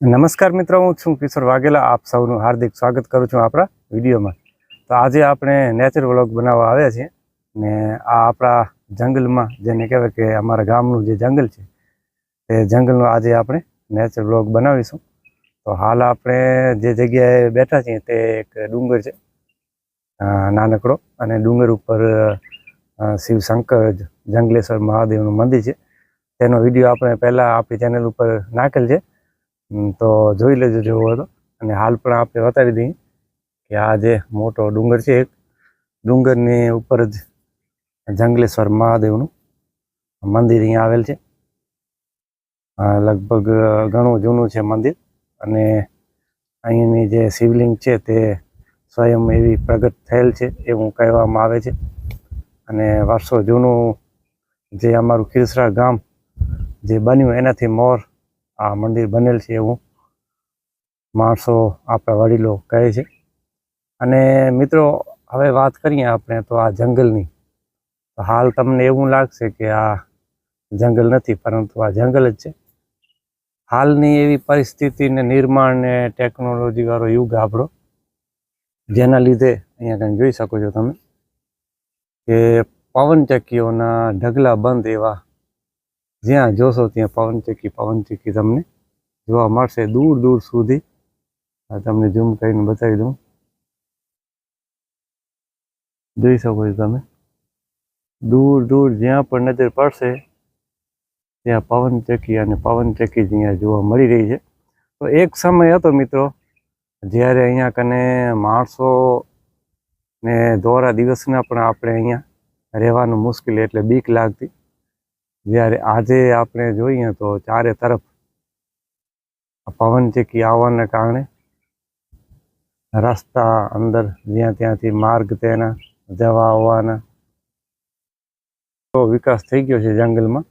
નમસ્કાર મિત્રો, હું છું કિશોર વાઘેલા. આપ સૌનું હાર્દિક સ્વાગત કરું છું આપણા વિડીયોમાં. તો આજે આપણે નેચર વ્લોગ બનાવવા આવ્યા છીએ ને આ આપણા જંગલમાં જેને કહેવાય કે અમારા ગામનું જે જંગલ છે તે જંગલનો આજે આપણે નેચર વ્લોગ બનાવીશું. તો હાલ આપણે જે જગ્યાએ બેઠા છીએ તે એક ડુંગર છે નાનકડો. અને ડુંગર ઉપર શિવશંકર જંગલેશ્વર મહાદેવનું મંદિર છે. તેનો વીડિયો આપણે પહેલાં આપણી ચેનલ ઉપર નાખેલ છે. તો જોઈ લેજો જેવો હતો અને હાલ પણ આપણે બતાવી દઈએ કે આ જે મોટો ડુંગર છે એક, ડુંગરની ઉપર જ જંગલેશ્વર મહાદેવનું મંદિર અહીંયા આવેલ છે. લગભગ ઘણું જૂનું છે મંદિર અને અહીંની જે શિવલિંગ છે તે સ્વયં એવી પ્રગટ થયેલ છે એવું કહેવામાં આવે છે. અને વર્ષો જૂનું જે અમારું ખીરસરા ગામ જે બન્યું એનાથી મોર આ મંદિર બનેલ છે એવું માણસો આપણા વડીલો કહે છે. અને મિત્રો, હવે વાત કરીએ આપણે તો આ જંગલની. હાલ તમને એવું લાગશે કે આ જંગલ નથી, પરંતુ આ જંગલ જ છે. હાલની એવી પરિસ્થિતિને નિર્માણ ને ટેકનોલોજીવાળો યુગ આપણો, જેના લીધે અહીંયા કંઈ જોઈ શકો છો તમે, કે પવનચક્કીઓના ઢગલા બંધ એવા જ્યાં જોશો ત્યાં પવનચક્કી પવનચક્કી તમને જોવા મળશે દૂર દૂર સુધી. તમને ઝૂમ કરીને બતાવી દઉં. જોઈ શકો છો તમે. દૂર દૂર જ્યાં પણ નજર પડશે, ત્યાં પવનચક્કી અને પવનચક્કી જ અહીંયા જોવા મળી રહી છે. તો એક સમય હતો મિત્રો, જ્યારે અહીંયા કને માણસો ને દોરા દિવસના પણ આપણે અહીંયા રહેવાનું મુશ્કેલ એટલે બીક લાગતી. જ્યારે આજે આપણે જોઈએ તો ચારે તરફ પવન પવનચક્કી આવવાને કારણે રસ્તા અંદર જ્યાં ત્યાંથી માર્ગ તેના જવા આવવાના તો વિકાસ થઈ ગયો છે જંગલમાં.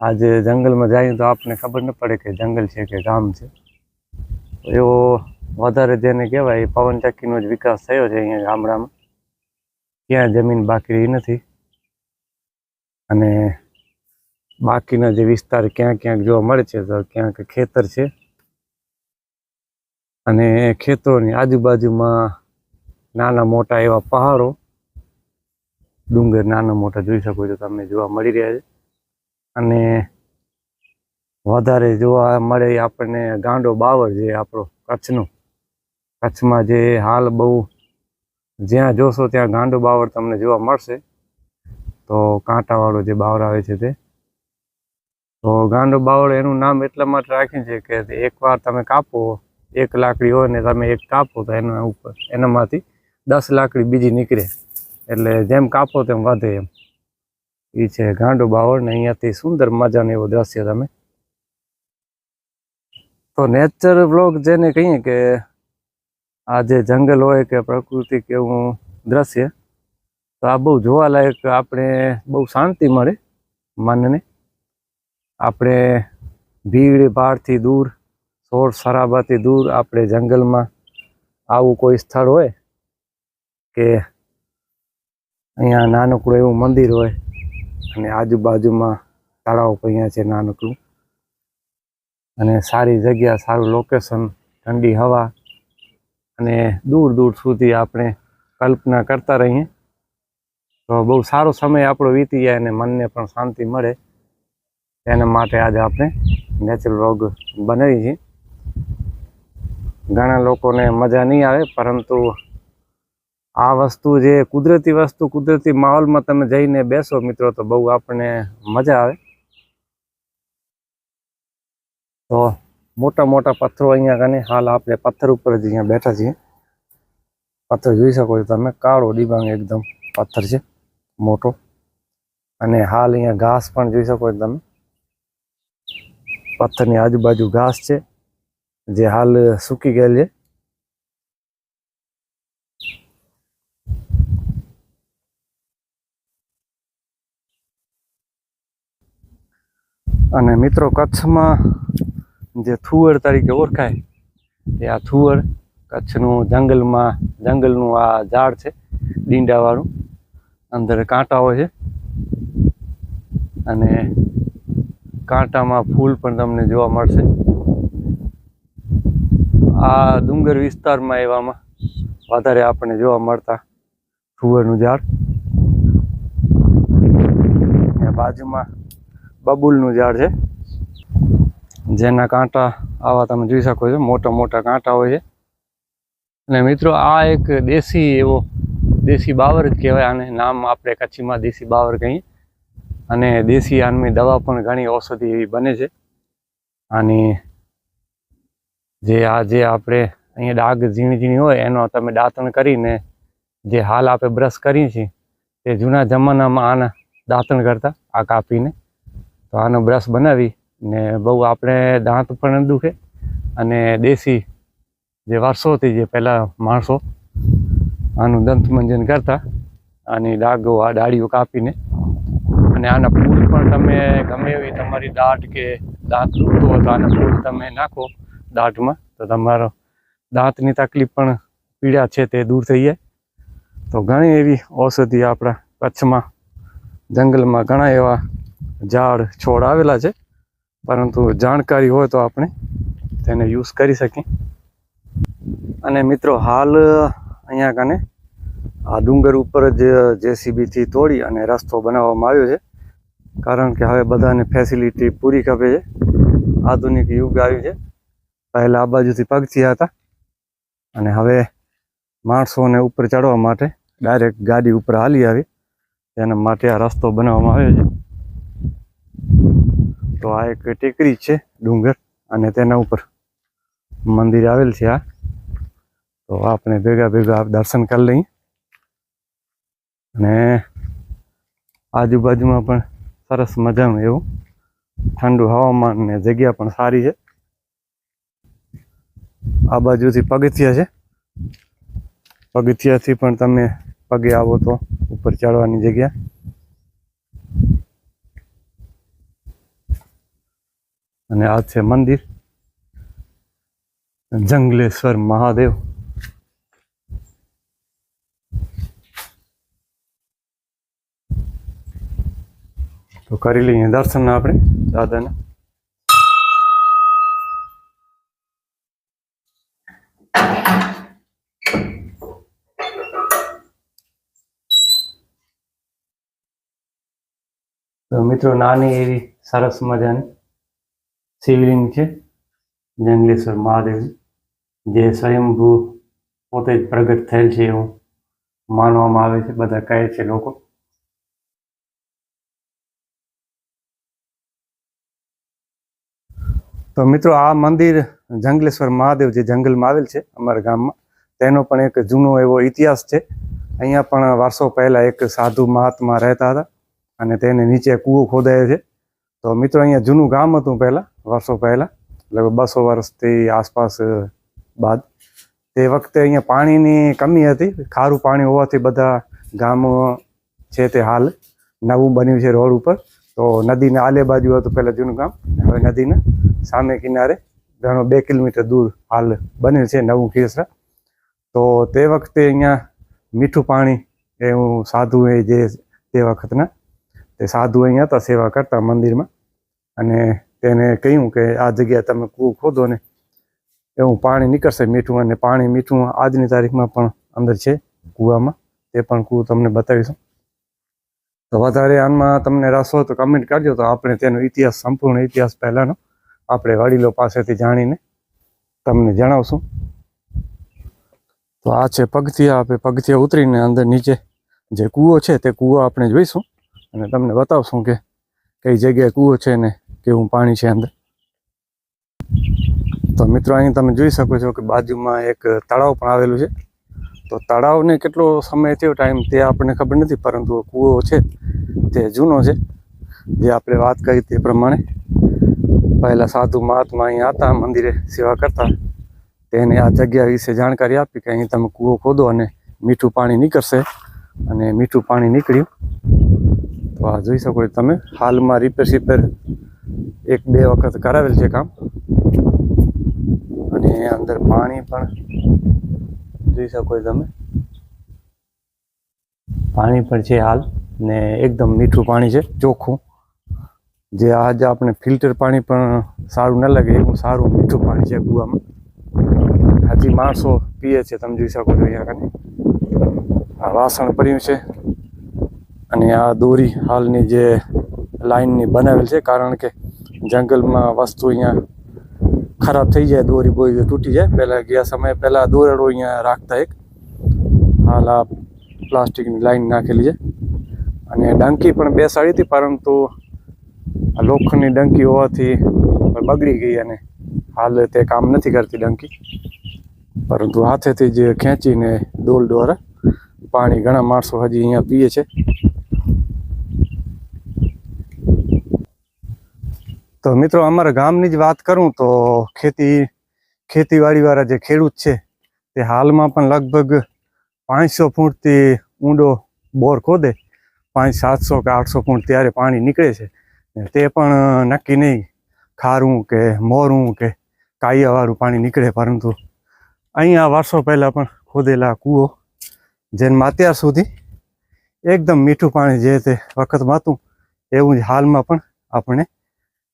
આજે જંગલમાં જઈએ તો આપણને ખબર ન પડે કે જંગલ છે કે ગામ છે. એવો વધારે જેને કહેવાય એ પવનચક્કીનો જ વિકાસ થયો છે અહીંયા ગામડામાં. ક્યાં જમીન બાકી રહી નથી. અને બાકીના જે વિસ્તાર ક્યાં ક્યાંક જોવા મળે છે, તો ક્યાંક ખેતર છે. અને ખેતરોની આજુબાજુમાં નાના મોટા એવા પહાડો. ડુંગર નાના મોટા જોઈ શકો છો તમે જોવા મળી રહ્યા છે. અને વધારે જોવા મળે આપણને ગાંડો બાવળ જે આપણો કચ્છનો. કચ્છમાં જે હાલ બહુ જ્યાં જોશો ત્યાં ગાંડો બાવળ તમને જોવા મળશે. તો કાંટાવાળો જે બાવર આવે છે તે. તો ગાંડો બાવળ એનું નામ એટલા માટે રાખ્યું છે કે એકવાર તમે કાપો, એક લાકડી હોય ને તમે એક કાપો તો એના ઉપર, એનામાંથી દસ લાકડી બીજી નીકળે. એટલે જેમ કાપો તેમ વધે એમ. એ છે ગાંડો બાવળ ને અહીંયાથી સુંદર મજાનું એવો દ્રશ્ય તમે. તો નેચર બ્લોગ જેને કહીએ કે આ જે જંગલ હોય કે પ્રકૃતિ કેવું દ્રશ્ય, તો આ બહુ જોવાલાયક, આપણે બહુ શાંતિ મળે મનને. આપણે ભીડ ભાડથી દૂર શોર શરાબાથી દૂર આપણે જંગલમાં આવું કોઈ સ્થળ હોય કે અહીંયા નાનકડું એવું મંદિર હોય અને આજુબાજુમાં તળાવ અહીંયા છે નાનકડું. અને સારી જગ્યા, સારું લોકેશન ઠંડી હવા અને દૂર દૂર સુધી આપણે કલ્પના કરતા રહીએ. તો બહુ સારો સમય આપણો વીતી જાય અને મનને પણ શાંતિ મળે. તેના માટે આજે આપણે નેચરલ વ્લોગ બનાવી છીએ ઘણા લોકોને મજા નહીં આવે, પરંતુ આ વસ્તુ જે કુદરતી વસ્તુ, કુદરતી માહોલમાં તમે જઈને બેસો મિત્રો, તો બહુ આપણને મજા આવે. તો મોટા મોટા પથ્થરો અહીંયા કને, હાલ આપણે પથ્થર ઉપર જ અહીંયા બેઠા છીએ. પથ્થર જોઈ શકો છો તમે, કાળો ડિબાંગ એકદમ પથ્થર છે, મોટો. અને હાલ અહીંયા ઘાસ પણ જોઈ શકો છો તમે. પથ્થરની આજુબાજુ ઘાસ છે, જે હાલ સૂકી ગયેલ છે. અને મિત્રો, કચ્છમાં જે થુવર તરીકે ઓળખાય, એ આ થુવર કચ્છનું જંગલમાં, જંગલનું આ ઝાડ છે ડીંડાવાળું અંદર કાંટા હોય છે. અને કાંટામાં ફૂલ પણ તમને જોવા મળશે. આ ડુંગર વિસ્તારમાં એવામાં વધારે આપણને જોવા મળતા થુવરનું ઝાડ. બાજુમાં બબુલનું ઝાડ છે. જેના કાંટા આવા તમે જોઈ શકો છો, મોટા મોટા કાંટા હોય છે. અને મિત્રો, આ એક દેશી એવો દેશી બાવર જ કહેવાય, આને નામ આપણે કચ્છીમાં દેશી બાવર કહીએ. અને દેશી આનમી દવા પણ ઘણી ઔષધિ એવી બને છે. અને જે આ જે આપણે અહીંયા ડાઘ ઝીણી ઝીણી હોય, એનો તમે દાંતણ કરીને જે હાલ આપણે બ્રશ કરીએ છીએ, તે જૂના જમાનામાં આના દાંતણ કરતા, આ કાપીને. તો આનો બ્રશ બનાવી ને બહુ આપણે દાંત પણ દુખે. અને દેશી જે વર્ષોથી જે પહેલાં માણસો આનું દંતમંજન કરતા આની ડાઘો, આ ડાળીઓ કાપીને અને આના ફૂલ પણ તમે ગમે એવી તમારી દાઢ કે દાંત દુખતો હોય તો આના ફૂલ તમે નાખો દાંતમાં તો તમારો દાંતની તકલીફ પણ પીડા છે તે દૂર થઈ જાય. તો ઘણી એવી ઔષધિ આપણા કચ્છમાં, જંગલમાં ઘણા એવા ઝાડ, છોડ આવેલા છે. પરંતુ જાણકારી હોય તો આપણે તેને યુઝ કરી શકીએ. અને મિત્રો, હાલ અહીંયા કને આ ડુંગર ઉપર જ જેસીબીથી તોડી અને રસ્તો બનાવવામાં આવ્યો છે. કારણ કે હવે બધાને ફેસિલિટી પૂરી ખપે છે. આધુનિક યુગ આવ્યું છે. પહેલાં આ બાજુથી પગથિયા હતા. અને હવે માણસોને ઉપર ચડવા માટે ડાયરેક્ટ ગાડી ઉપર હાલી આવી. તેના માટે આ રસ્તો બનાવવામાં આવ્યો છે. તો આ એક ટેકરી છે ડુંગર અને તેના ઉપર મંદિર આવેલ છે આ. તો આપણે ભેગા ભેગા દર્શન કરી લઈએ. અને આજુબાજુમાં પણ સરસ મજાનું એવું. ઠંડુ હવામાન ને જગ્યા પણ સારી છે. આ બાજુથી પગથિયા છે. પગથિયાથી પણ તમે પગે આવો તો ઉપર ચડવાની જગ્યા. અને આ છે મંદિર. જંગલેશ્વર મહાદેવ. તો કરી લઈએ દર્શન આપણે દાદાના તો મિત્રો નાની એવી સરસ મજાની શિવલિંગ છે, જંગલેશ્વર મહાદેવ જે સ્વયંભૂ પોતે જ પ્રગટ થયેલ છે એવું માનવામાં આવે છે, બધા કહે છે લોકો. તો મિત્રો, આ મંદિર જંગલેશ્વર મહાદેવ જે જંગલમાં આવેલ છે અમારા ગામમાં, તેનો પણ એક જૂનો એવો ઇતિહાસ છે. અહીંયા પણ વારસો પહેલાં એક સાધુ મહાત્મા રહેતા હતા અને તેને નીચે કૂવો ખોદાય છે. તો મિત્રો, અહીંયા જૂનું ગામ હતું પહેલાં વર્ષો પહેલાં, લગભગ બસો વર્ષથી આસપાસ બાદ. તે વખતે અહીંયા પાણીની કમી હતી. ખારું પાણી હોવાથી બધા ગામો છે તે હાલ નવું બન્યું છે રોડ ઉપર. તો નદીના આલે બાજુ હતું પહેલાં જૂનું ગામ, હવે નદીના. સામે કિનારે ઘણો બે કિલોમીટર દૂર હાલ બનેલ છે નવું ખીરસરા તો તે વખતે અહીંયા મીઠું પાણી એ હું સાધુ એ જે તે વખતના તે સાધુ અહીંયા હતા સેવા કરતા મંદિરમાં. અને તેને કહ્યું કે આ જગ્યા તમે કૂ ખોદો ને એવું પાણી નીકળશે મીઠું અને પાણી મીઠું આજની તારીખમાં પણ અંદર છે કૂવામાં. તે પણ કૂ તમને બતાવીશું. તો વધારે આમાં તમને રસ હોય તો કમેન્ટ કરજો તો આપણે તેનો ઇતિહાસ, સંપૂર્ણ ઇતિહાસ પહેલાંનો આપણે વડીલો પાસેથી જાણીને તમને જણાવશું. તો આ છે પગથિયા, આપણે પગથિયા ઉતરીને અંદર નીચે જે કૂવો છે તે કૂવો આપણે જોઈશું અને તમને બતાવશું કે કઈ જગ્યાએ કૂવો છે ને કેવું પાણી છે અંદર. તો મિત્રો, અહીં તમે જોઈ શકો છો કે બાજુમાં એક તળાવ પણ આવેલું છે. તો તળાવને કેટલો સમય થયો ટાઈમ તે આપણને ખબર નથી, પરંતુ કૂવો છે તે જૂનો છે. જે આપણે વાત કરી તે પ્રમાણે પહેલાં સાધુ મહાત્મા અહીંયા હતા, મંદિરે સેવા કરતા. તેને આ જગ્યા વિશે જાણકારી આપી કે અહીં તમે કૂવો ખોદો અને મીઠું પાણી નીકળશે. અને મીઠું પાણી નીકળ્યું. તો આ જોઈ શકો તમે, હાલમાં રિપેર સિપેર એક બે વખત કરાવેલ છે કામ. અને અંદર પાણી પણ જોઈ શકો તમે. પાણી પણ છે હાલ ને એકદમ મીઠું પાણી છે, ચોખ્ખું. જે આજે આપણે ફિલ્ટર પાણી પણ સારું ન લાગે, એવું સારું મીઠું પાણી છે કૂવામાં. હજી માણસો પીએ છે, તમે જોઈ શકો છો અહીંયા કને આ વાસણ પડ્યું છે. અને આ દોરી હાલની જે લાઈનની બનાવેલ છે, કારણ કે જંગલમાં વસ્તુ અહીંયા ખરાબ થઈ જાય, દોરી બોરી તૂટી જાય. પહેલાં ગયા સમયે પહેલાં દોરડો અહીંયા રાખતા એક. હાલ આ પ્લાસ્ટિકની લાઈન નાખેલી છે. અને ડંકી પણ બેસાડી હતી, પરંતુ આ લોખંડની ડંકી હોવાથી બગડી ગઈ અને હાલ તે કામ નથી કરતી ડંકી. પરંતુ હાથેથી જ ખેંચીને ડોલ દ્વારા પાણી ઘણા માણસો હજી અહીંયા પીએ છે. તો મિત્રો, અમારા ગામની જ વાત કરું તો ખેતી, ખેતીવાડીવાળા જે ખેડૂત છે, તે હાલમાં પણ લગભગ પાંચસો ફૂટથી ઊંડો બોર ખોદે, પાંચ સાતસો કે આઠસો ફૂટ ત્યારે પાણી નીકળે છે. તે પણ નક્કી નહીં. ખારું કે મોરું કે કાયાવાળું પાણી નીકળે, પરંતુ અહીંયા વર્ષો પહેલાં પણ ખોદેલા કૂવો જેમાં અત્યાર સુધી એકદમ મીઠું પાણી જે તે વખતમાં હતું એવું જ હાલમાં પણ આપણે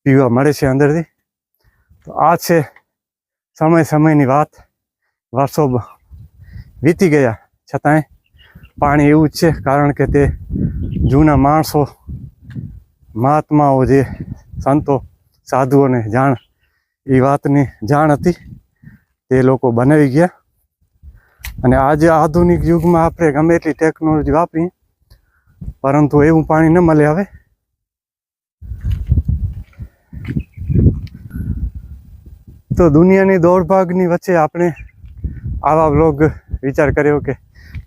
પીવા મળે છે અંદરથી. તો આ છે સમય સમયની વાત. વર્ષો વીતી ગયા. છતાંય પાણી એવું જ છે, કારણ કે તે જૂના માણસો મહાત્માઓ જે સંતો, સાધુઓને જાણ, એ વાતની જાણ હતી, તે લોકો બનાવી ગયા. અને આજે આધુનિક યુગમાં આપણે ગમે એટલી ટેકનોલોજી વાપરીએ, પરંતુ એવું પાણી ન મળે હવે. તો દુનિયાની દોડભાગની વચ્ચે આપણે આવા વ્લોગ વિચાર કર્યો કે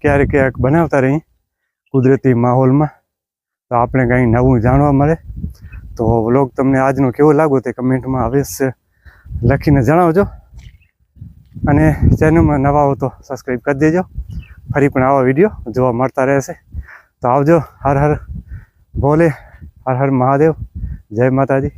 ક્યારેક ક્યારેક બનાવતા રહીએ, કુદરતી માહોલમાં. તો આપણે કંઈ નવું જાણવા મળે? તો વ્લોગ તમને આજનો કેવો લાગ્યો તે કમેન્ટમાં અવશ્ય લખીને જણાવજો. અને ચેનલમાં નવા હો તો સબસ્ક્રાઈબ કરી દેજો. ફરી પણ આવા વીડિયો જોવા મળતા રહેશે. તો આવજો. હર હર. ભોલે હર હર મહાદેવ. જય માતાજી.